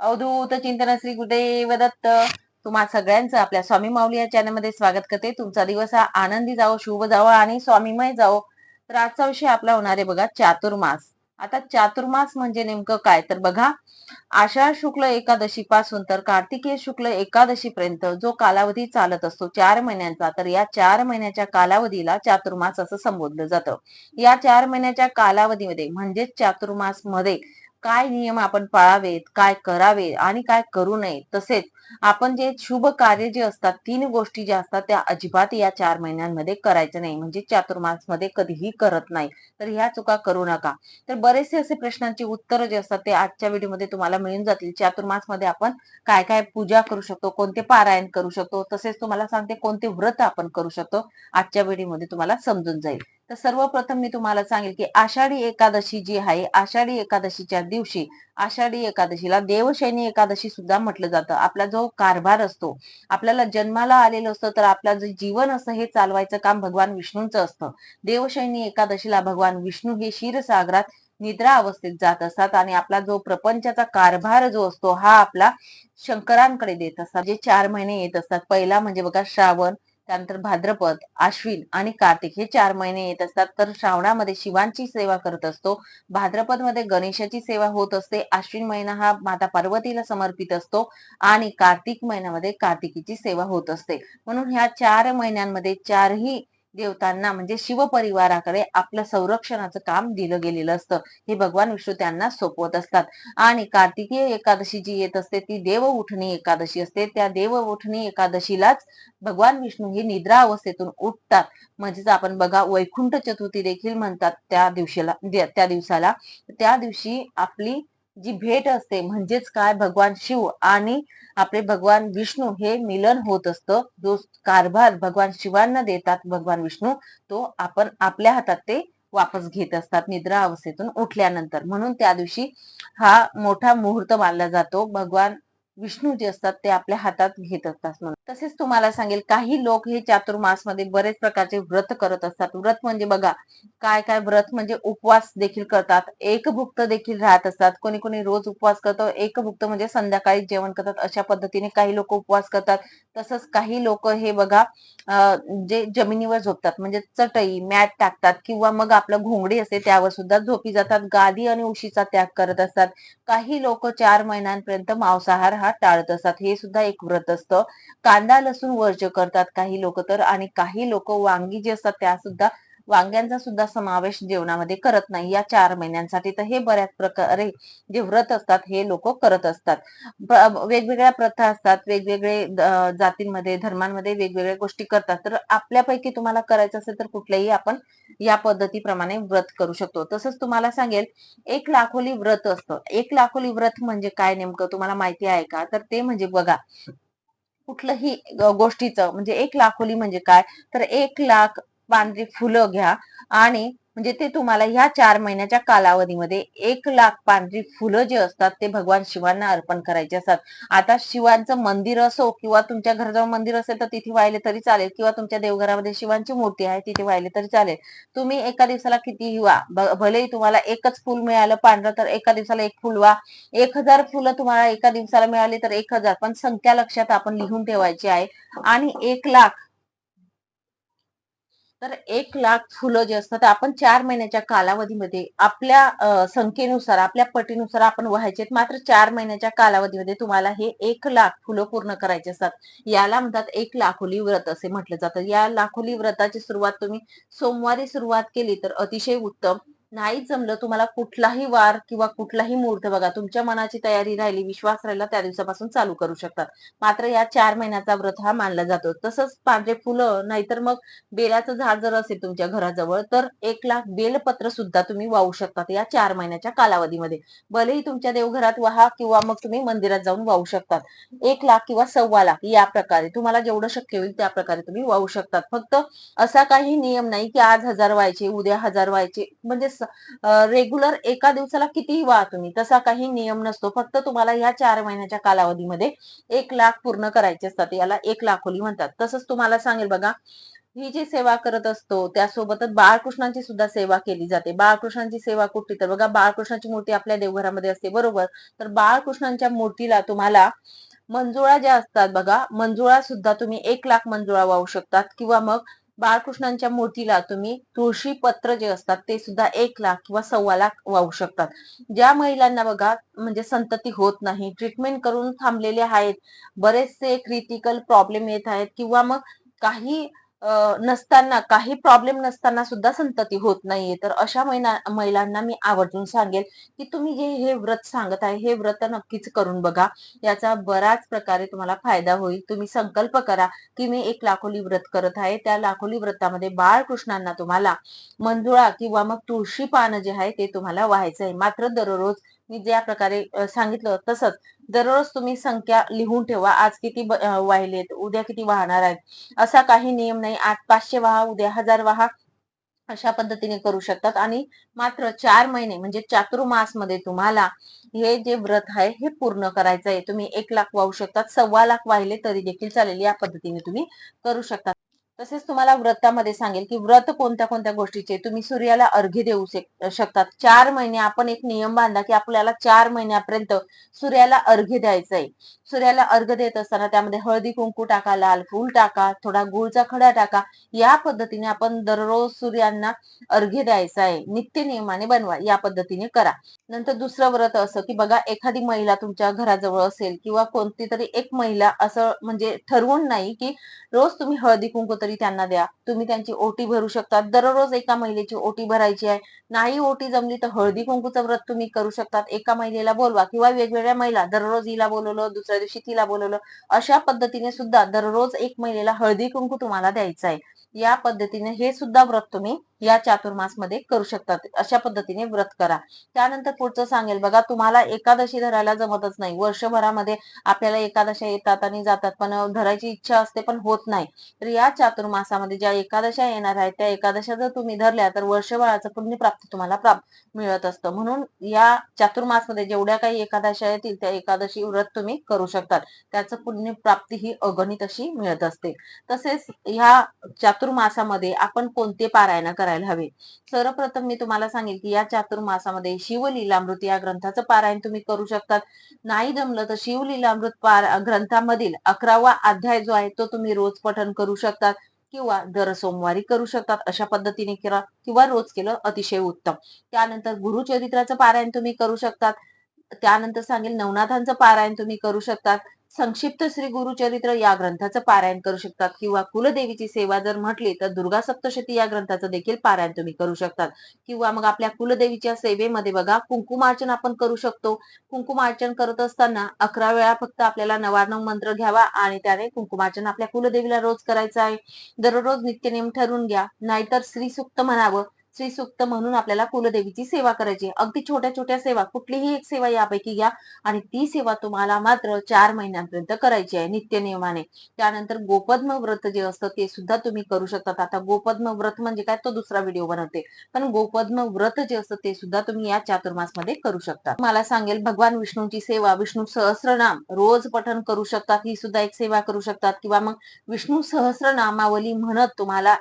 अवधूत चिंतन श्री गुरुदेव दत्त. तुम्हा सगळ्यांचं आपल्या स्वामी माऊली या चॅनलमध्ये स्वागत करते. तुमचा दिवस हा आनंदी जावो शुभ जावो आणि स्वामीमय जावो. तर आजचा विषय आपला होणार आहे बघा चातुर्मास. आता चातुर्मास म्हणजे नेमकं काय? तर बघा आषाढ शुक्ल एकादशी पासून तर कार्तिकीय शुक्ल एकादशी पर्यंत जो कालावधी चालत असतो चार महिन्यांचा तर या चार महिन्याच्या कालावधीला चातुर्मास असं संबोधलं जातं. या चार महिन्याच्या कालावधीमध्ये म्हणजेच चातुर्मासमध्ये काय नियम आपण पाळावेत काय करावे आणि काय करू नये तसेच आपण जे शुभ कार्य जे असतात तीन गोष्टी ज्या असतात त्या अजिबात या चार महिन्यांमध्ये करायचं नाही. म्हणजे चातुर्मासमध्ये कधीही करत नाही. तर ह्या चुका करू नका. तर बरेचसे असे प्रश्नांची उत्तरं जे असतात ते आजच्या व्हिडिओमध्ये तुम्हाला मिळून जातील. चातुर्मासमध्ये आपण काय काय पूजा करू शकतो कोणते पारायण करू शकतो तसेच तुम्हाला सांगते कोणते व्रत आपण करू शकतो. आजच्या व्हिडिओमध्ये तुम्हाला समजून जाईल. तर सर्वप्रथम मी तुम्हाला सांगेल की आषाढी एकादशी जी आहे आषाढी एकादशीच्या दिवशी आषाढी एकादशीला देवशैनी एकादशी सुद्धा म्हटलं जातं. आपला जो कारभार असतो आपल्याला जन्माला आलेलं असतं तर आपलं जे जीवन असतं हे चालवायचं काम भगवान विष्णूंचं असतं. देवशैनी एकादशीला भगवान विष्णू हे क्षीरसागरात निद्रा अवस्थेत जात असतात आणि आपला जो प्रपंचाचा कारभार जो असतो हा आपला शंकरांकडे देत असतात जे चार महिने येत असतात. पहिला म्हणजे बघा श्रावण त्यानंतर भाद्रपद आश्विन आणि कार्तिक हे चार महिने येत असतात. तर श्रावणामध्ये शिवांची सेवा करत असतो. भाद्रपदमध्ये गणेशाची सेवा होत असते. आश्विन महिना हा माता पार्वतीला समर्पित असतो आणि कार्तिक महिन्यामध्ये कार्तिकीची सेवा होत असते. म्हणून ह्या चार महिन्यांमध्ये चारही देवतांना म्हणजे शिवपरिवाराकडे आपलं संरक्षणाचं काम दिलं गेलेलं असतं. हे भगवान विष्णू त्यांना सोपवत असतात. आणि कार्तिकीय एकादशी जी येत असते ती देव उठणी एकादशी असते. त्या देव उठणी एकादशीलाच भगवान विष्णू हे निद्रा अवस्थेतून उठतात. म्हणजेच आपण बघा वैकुंठ चतुर्थी देखील म्हणतात त्या दिवशीला त्या दिवसाला. त्या दिवशी आपली जी भेट असते म्हणजेच काय? भगवान शिव आणि आपले भगवान विष्णू हे मिलन होत असतं. जो कारभार भगवान शिवांना देतात भगवान विष्णू तो आपण आपल्या हातात ते वापस घेत असतात निद्रा अवस्थेतून उठल्यानंतर. म्हणून त्या दिवशी हा मोठा मुहूर्त मानला जातो. भगवान विष्णू जे असतात ते आपल्या हातात घेत असतात तसेच तुम्हाला सांगेल काही लोक हे चातुर्मासमध्ये बरेच प्रकारचे व्रत करत असतात. व्रत म्हणजे बघा काय काय व्रत म्हणजे उपवास देखील करतात एकभुक्त देखील राहत असतात. कोणी कोणी रोज उपवास करतो एकभुक्त म्हणजे संध्याकाळी जेवण करतात अशा पद्धतीने काही लोक उपवास करतात. तसंच काही लोक हे बघा जे जमिनीवर झोपतात म्हणजे चटई मॅट टाकतात किंवा मग आपलं घोंगडी असते त्यावर सुद्धा झोपी जातात गादी आणि उशीचा त्याग करत असतात. काही लोक चार महिन्यांपर्यंत मांसाहार हा टाळत असतात हे सुद्धा एक व्रत असतं. कांदा लसूण वर्ज करतात काही लोक तर. आणि काही लोक वांगी जे असतात त्या सुद्धा वांग्यांचा सुद्धा समावेश जेवणामध्ये करत नाही. या चार महिन्यांसाठी तर हे बऱ्याच प्रकारे जे व्रत असतात हे लोक करत असतात. वेगवेगळ्या प्रथा असतात. वेगवेगळे जातींमध्ये धर्मांमध्ये वेगवेगळ्या गोष्टी करतात. तर आपल्यापैकी तुम्हाला करायचं असेल तर कुठल्याही आपण या पद्धतीप्रमाणे व्रत करू शकतो. तसंच तुम्हाला सांगेल एक लाखोली व्रत असतं. एक लाखोली व्रत म्हणजे काय नेमकं? तुम्हाला माहिती आहे का? तर ते म्हणजे बघा कुठलंही गोष्टीचं म्हणजे एक लाखोली म्हणजे काय? तर एक लाख पांढरी फुलं घ्या आणि म्हणजे ते तुम्हाला ह्या चार महिन्याच्या कालावधीमध्ये एक लाख पांढरी फुलं जे असतात ते भगवान शिवांना अर्पण करायचे असतात. आता शिवांचं मंदिर असो किंवा तुमच्या घराजवळ मंदिर असेल तर तिथे वाहिले तरी चालेल किंवा तुमच्या देवघरामध्ये शिवांची मूर्ती आहे तिथे वाहिले तरी चालेल. तुम्ही एका दिवसाला किती वा भलेही तुम्हाला एकच फुल मिळालं पांढरं तर एका दिवसाला एक फुल वा एक हजार फुलं तुम्हाला एका दिवसाला मिळाली तर एक हजार पण संख्या लक्षात आपण लिहून ठेवायची आहे. आणि एक लाख तर एक लाख फुलं जे असतात आपण चार महिन्याच्या कालावधीमध्ये आपल्या संख्येनुसार आपल्या पटीनुसार आपण व्हायचे मात्र चार महिन्याच्या कालावधीमध्ये तुम्हाला हे एक लाख फुलं पूर्ण करायचे असतात. याला म्हणतात एक लाखोली व्रत असे म्हटलं जातं. या लाखोली व्रताची सुरुवात तुम्ही सोमवारी सुरुवात केली तर अतिशय उत्तम. नाही जमलं तुम्हाला कुठलाही वार किंवा कुठलाही मुहूर्त बघा तुमच्या मनाची तयारी राहिली विश्वास राहिला त्या दिवसापासून चालू करू शकतात. मात्र या चार महिन्याचा व्रत हा मानला जातो. तसंच पांढरे फुलं नाहीतर मग बेलाचं झाड जर असेल तुमच्या घराजवळ तर एक लाख बेलपत्र सुद्धा तुम्ही वाहू शकतात या चार महिन्याच्या कालावधीमध्ये. भलेही तुमच्या देवघरात वाहा किंवा मग तुम्ही मंदिरात जाऊन वाहू शकतात. एक लाख किंवा सव्वा लाख या प्रकारे तुम्हाला जेवढं शक्य होईल त्या प्रकारे तुम्ही वाहू शकतात. फक्त असा काही नियम नाही की आज हजार व्हायचे उद्या हजार व्हायचे म्हणजे रेग्युलर एका दिवसाला कितीही वाहा तुम्ही तसा काही नियम नसतो. फक्त तुम्हाला या चार महिन्याच्या कालावधीमध्ये एक लाख पूर्ण करायचे असतात. याला एक लाखोली म्हणतात. तसंच तुम्हाला सांगेल बघा ही जी सेवा करत असतो त्यासोबतच बाळकृष्णांची सुद्धा सेवा केली जाते. बाळकृष्णांची सेवा कुठली? तर बघा बाळकृष्णाची मूर्ती आपल्या देवघरामध्ये असते. बरोबर? तर बाळकृष्णांच्या मूर्तीला तुम्हाला मंजुळा ज्या असतात बघा मंजुळा सुद्धा तुम्ही एक लाख मंजुळा वाहू शकतात. किंवा मग बाळकृष्णांच्या मूर्तीला तुम्ही तुळशी पत्र जे असतात ते सुद्धा एक लाख किंवा सव्वा लाख वाहू शकतात. ज्या महिलांना बघा म्हणजे संतती होत नाही ट्रीटमेंट करून थांबलेले आहेत बरेचसे क्रिटिकल प्रॉब्लेम येत आहेत किंवा मग काही नसताना काही प्रॉब्लेम नसताना सुद्धा संतती होत नाहीये. तर अशा महिलांना मी आवर्जून सांगेल की तुम्ही जे हे व्रत सांगत आहे हे व्रत नक्कीच करून बघा. याचा बऱ्याच प्रकारे तुम्हाला फायदा होईल. तुम्ही संकल्प करा की मी एक लाखोली व्रत करत आहे. त्या लाखोली व्रतामध्ये बाळकृष्णांना तुम्हाला मंजुळा किंवा मग तुळशी पान जे आहे ते तुम्हाला व्हायचं आहे मात्र दररोज मी ज्या प्रकारे सांगितलं तसंच दररोज तुम्ही संख्या लिहून ठेवा. आज किती वाहिलेत उद्या किती वाहणार आहेत? असा काही नियम नाही. आज पाचशे वाहा उद्या हजार वाहा अशा पद्धतीने करू शकतात. आणि मात्र चार महिने म्हणजे चातुर्मासमध्ये तुम्हाला हे जे व्रत आहे हे पूर्ण करायचं आहे तुम्ही एक लाख वाहू शकतात. सव्वा लाख वाहिले तरी देखील चालेल. या पद्धतीने तुम्ही करू शकता. तसेच तुम्हाला व्रतामध्ये सांगेल की व्रत कोणत्या कोणत्या गोष्टीचे तुम्ही सूर्याला अर्घ्य देऊ शकतात. चार महिने आपण एक नियम बांधला की आपल्याला चार महिन्यापर्यंत सूर्याला अर्घ्य द्यायचंय. सूर्याला अर्घ्य देत असताना त्यामध्ये हळदी कुंकू टाका लाल फूल टाका थोडा गुळचा खडा टाका. या पद्धतीने आपण दररोज सूर्यांना अर्घ्य द्यायचा आहे. नित्य नियमाने बनवा. या पद्धतीने करा. नंतर दुसरं व्रत असं की बघा एखादी महिला तुमच्या घराजवळ असेल किंवा कोणती तरी एक महिला असं म्हणजे ठरवून नाही की रोज तुम्ही हळदी कुंकू तरी त्यांना द्या. तुम्ही त्यांची ओटी भरू शकता. दररोज एका महिलेची ओटी भरायची आहे. नाही ओटी जमली तर हळदी कुंकूचं व्रत तुम्ही करू शकतात. एका महिलेला बोलवा किंवा वेगवेगळ्या महिला दररोज हिला बोलवलं दुसऱ्या दिवशी तिला बोलवलं. अशा पद्धतीने सुद्धा दररोज एक महिलेला हळदी कुंकू तुम्हाला द्यायचं आहे या पद्धतीने हे सुद्धा व्रत तुम्ही या चातुर्मासमध्ये करू शकतात. अशा पद्धतीने व्रत करा. त्यानंतर पुढचं सांगेल बघा तुम्हाला एकादशी धरायला जमतच नाही. वर्षभरामध्ये आपल्याला एकादशा येतात आणि जातात पण धरायची इच्छा असते पण होत नाही. तर या चातुर्मासामध्ये ज्या एकादशा येणार आहेत त्या एकादशा जर तुम्ही धरल्या तर वर्षभराचं पुण्य प्राप्ती तुम्हाला प्राप्त मिळत असतं. म्हणून या चातुर्मासमध्ये जेवढ्या काही एकादशा येतील त्या एकादशी व्रत तुम्ही करू शकतात. त्याचं पुण्य प्राप्ती ही अगणित अशी मिळत असते. तसेच ह्या चातुर्मासामध्ये आपण कोणते पारायण करायला हवे? सर्वप्रथम मी तुम्हाला सांगेल की या चातुर्मासामध्ये शिवलीलामृत या ग्रंथाचं पारायण तुम्ही करू शकतात. नाही जमलं तर शिवलीलामृत पार ग्रंथामधील अकरावा अध्याय जो आहे तो तुम्ही रोज पठन करू शकतात किंवा दर सोमवारी करू शकतात. अशा पद्धतीने करा किंवा रोज केलं अतिशय उत्तम. त्यानंतर गुरुचरित्राचं पारायण तुम्ही करू शकतात. त्यानंतर सांगेल नवनाथांचं पारायण तुम्ही करू शकतात. संक्षिप्त श्री गुरुचरित्र या ग्रंथाचं पारायण करू शकतात किंवा कुलदेवीची सेवा जर म्हटली तर दुर्गा सप्तशती या ग्रंथाचं देखील पारायण तुम्ही करू शकतात. किंवा मग आपल्या कुलदेवीच्या सेवेमध्ये बघा कुंकुमार्चन आपण करू शकतो. कुंकुमार्चन करत असताना अकरा वेळा फक्त आपल्याला नवानव मंत्र घ्यावा आणि त्याने कुंकुमार्चन आपल्या कुलदेवीला रोज करायचं आहे. दररोज नित्यनेम ठरवून घ्या. नाहीतर श्री सुक्त म्हणावं. श्री सुक्त म्हणून आपल्याला कुलदेवीची सेवा करायची. अगदी छोट्या छोट्या सेवा कुठलीही एक सेवा यापैकी घ्या आणि ती सेवा तुम्हाला मात्र चार महिन्यांपर्यंत करायची आहे नित्य नियमाने. त्यानंतर गोपद्म व्रत जे असतं ते सुद्धा तुम्ही करू शकतात. आता गोपद्म व्रत म्हणजे काय? तो दुसरा व्हिडिओ बनवते. पण गोपद्म व्रत जे असतं ते सुद्धा तुम्ही या चातुर्मासमध्ये करू शकता. मला सांगेल भगवान विष्णूची सेवा विष्णू सहस्रनाम रोज पठन करू शकतात. ही सुद्धा एक सेवा करू शकतात. किंवा मग विष्णू सहस्रनामावली म्हणत तुम्हाला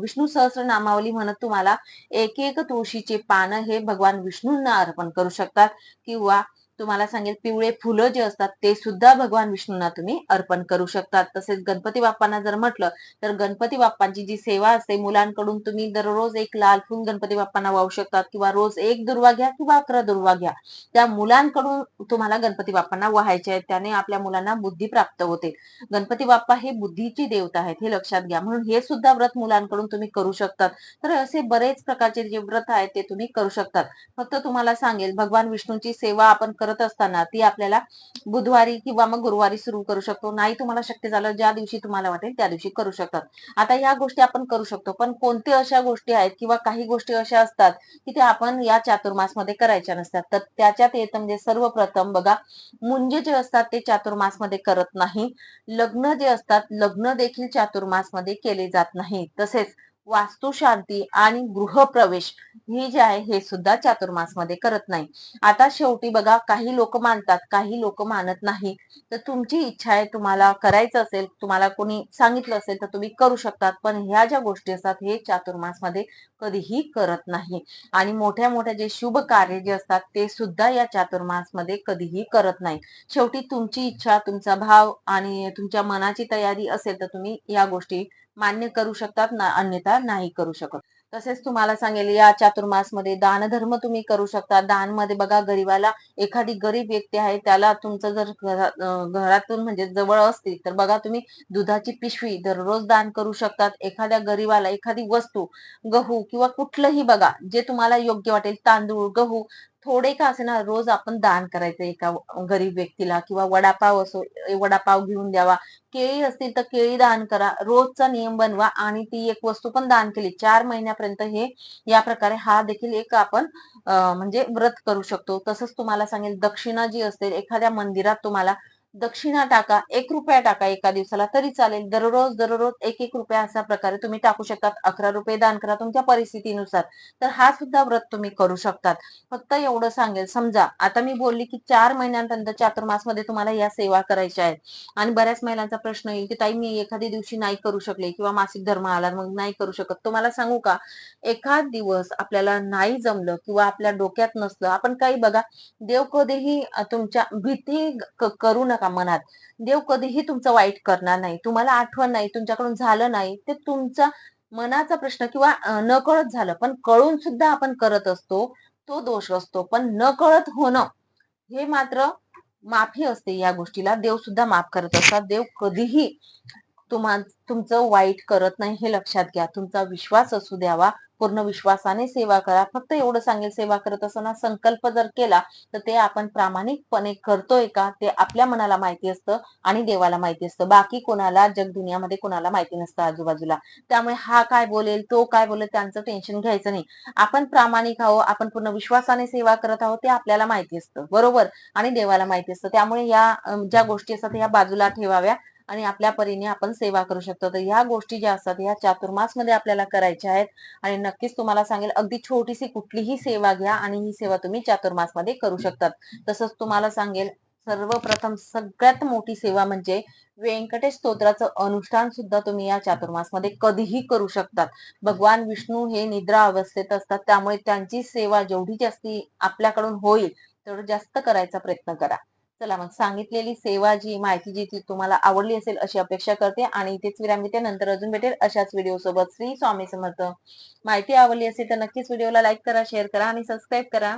विष्णू सहस्रनामावली म्हणत तुम्हाला एक एक तुळशीचे पानं हे भगवान विष्णूंना अर्पण करू शकतात किंवा तुम्हाला सांगेल पिवळे फुलं जे असतात ते सुद्धा भगवान विष्णूंना तुम्ही अर्पण करू शकतात. तसेच गणपती बाप्पांना जर म्हटलं तर गणपती बाप्पांची जी सेवा असते मुलांकडून तुम्ही दररोज एक लाल फुल गणपती बाप्पांना वाहू शकतात किंवा रोज एक दुर्वा घ्या किंवा अकरा दुर्वा घ्या. त्या मुलांकडून तुम्हाला गणपती बाप्पांना वाहायचे आहेत त्याने आपल्या मुलांना बुद्धी प्राप्त होते. गणपती बाप्पा हे बुद्धीची देवता आहेत हे लक्षात घ्या. म्हणून हे सुद्धा व्रत मुलांकडून तुम्ही करू शकतात. तर असे बरेच प्रकारचे जे व्रत आहेत ते तुम्ही करू शकतात. फक्त तुम्हाला सांगेल भगवान विष्णूची सेवा आपण करत असताना ती आपल्याला बुधवारी किंवा मग गुरुवारी सुरू करू शकतो. नाही तुम्हाला शक्य झालं ज्या दिवशी तुम्हाला वाटेल त्या दिवशी करू शकतात. आता या गोष्टी आपण करू शकतो पण कोणते अशा गोष्टी आहेत किंवा काही गोष्टी अशा असतात की त्या आपण या चातुर्मासमध्ये करायच्या नसतात. तर त्याच्यात येतं म्हणजे सर्वप्रथम बघा मुंजे जे असतात ते चातुर्मासमध्ये करत नाही. लग्न जे असतात लग्न देखील चातुर्मासमध्ये केले जात नाही. तसेच वास्तुशांती आणि गृहप्रवेश ही जे आहे हे सुद्धा चातुर्मासमध्ये करत नाही. आता शेवटी बघा काही लोक मानतात काही लोक मानत नाही. तर तुमची इच्छा आहे तुम्हाला करायचं असेल तुम्हाला कोणी सांगितलं असेल तर तुम्ही करू शकतात. पण ह्या ज्या गोष्टी असतात हे चातुर्मासमध्ये कधीही करत नाही. आणि मोठ्या मोठ्या जे शुभ कार्य जे असतात ते सुद्धा या चातुर्मासमध्ये कधीही करत नाही. शेवटी तुमची इच्छा तुमचा भाव आणि तुमच्या मनाची तयारी असेल तर तुम्ही या गोष्टी मान्य करू शकतात ना अन्यथा नाही करू शकत. तसेच तुम्हाला सांगेल या चातुर्मासमध्ये दानधर्म तुम्ही करू शकता. दानमध्ये बघा गरीबाला एखादी गरीब व्यक्ती आहे त्याला तुमचं जर घरातून म्हणजे जवळ असतील तर बघा तुम्ही दुधाची पिशवी दररोज दान करू शकतात. एखाद्या गरीबाला एखादी वस्तू गहू किंवा कुठलंही बघा जे तुम्हाला योग्य वाटेल तांदूळ गहू थोडे का असेना रोज आपण दान करायचं एका गरीब व्यक्तीला किंवा वडापाव असो वडापाव घेऊन द्यावा. केळी असतील तर केळी दान करा. रोजचा नियम बनवा आणि ती एक वस्तू पण दान केली. चार महिन्यापर्यंत हे या प्रकारे हा देखील एक आपण म्हणजे व्रत करू शकतो. तसंच तुम्हाला सांगेल दक्षिणा जी असते एखाद्या मंदिरात तुम्हाला दक्षिणा टाका एक रुपया टाका एका दिवसाला तरी चालेल. दररोज दररोज एक एक रुपया अशा प्रकारे तुम्ही टाकू शकतात. अकरा रुपये दान करा तुमच्या परिस्थितीनुसार. तर हा सुद्धा व्रत तुम्ही करू शकतात. फक्त एवढं सांगेल. समजा आता मी बोलली की चार महिन्यानंतर चातुर्मासमध्ये तुम्हाला या सेवा करायच्या आहेत. आणि बऱ्याच महिलांचा प्रश्न येईल की ताई मी एखाद्या दिवशी नाही करू शकले किंवा मासिक धर्म आला मग नाही करू शकत. तुम्हाला सांगू का? एखाद दिवस आपल्याला नाही जमलं किंवा आपल्या डोक्यात नसलं आपण काही बघा देव कधीही तुमच्या भीती करू नका. मनात. देव कधीही तुमचं वाईट करणार नाही. तुम्हाला आठवण नाही तुमच्याकडून झालं नाही ते तुमचा मनाचा प्रश्न किंवा न कळत झालं. पण कळून सुद्धा आपण करत असतो तो दोष असतो. पण न कळत होणं हे मात्र माफी असते या गोष्टीला. देव सुद्धा माफ करत असतात. देव कधीही तुम्हा तुमचं वाईट करत नाही हे लक्षात घ्या. तुमचा विश्वास असू द्यावा. पूर्ण विश्वासाने सेवा करा. फक्त एवढं सांगेल सेवा करत असताना संकल्प जर केला तर ते आपण प्रामाणिकपणे करतोय का? ते आपल्या मनाला माहिती असतं आणि देवाला माहिती असतं. बाकी कोणाला जग दुनियामध्ये कोणाला माहिती नसतं आजूबाजूला. त्यामुळे हा काय बोलेल तो काय बोलेल त्यांचं टेन्शन घ्यायचं नाही. आपण प्रामाणिक आहोत आपण पूर्ण विश्वासाने सेवा करत आहोत ते आपल्याला माहिती असतं. बरोबर? आणि देवाला माहिती असतं. त्यामुळे या ज्या गोष्टी असतात ह्या बाजूला ठेवाव्या. आणि आपल्या परीने आपण सेवा करू शकतो. तर ह्या गोष्टी ज्या असतात ह्या चातुर्मासमध्ये आपल्याला करायच्या आहेत. आणि नक्कीच तुम्हाला सांगेल अगदी छोटीशी कुठलीही सेवा घ्या आणि ही सेवा तुम्ही चातुर्मासमध्ये करू शकतात. तसंच तुम्हाला सांगेल सर्वप्रथम सगळ्यात मोठी सेवा म्हणजे व्यंकटेश स्तोत्राचं अनुष्ठान सुद्धा तुम्ही या चातुर्मासमध्ये कधीही करू शकतात. भगवान विष्णू हे निद्रा अवस्थेत असतात त्यामुळे त्यांची सेवा जेवढी जास्ती आपल्याकडून होईल तेवढं जास्त करायचा प्रयत्न करा. चला मग सांगितलेली सेवा जी माहिती जी ती तुम्हाला आवडली असेल अशी अपेक्षा करते आणि इथेच विराम घेते नंतर अजून भेटेल अशाच व्हिडिओ सोबत. श्री स्वामी समर्थ. माहिती आवडली असेल तर नक्कीच व्हिडिओला लाईक करा शेअर करा आणि सबस्क्राईब करा.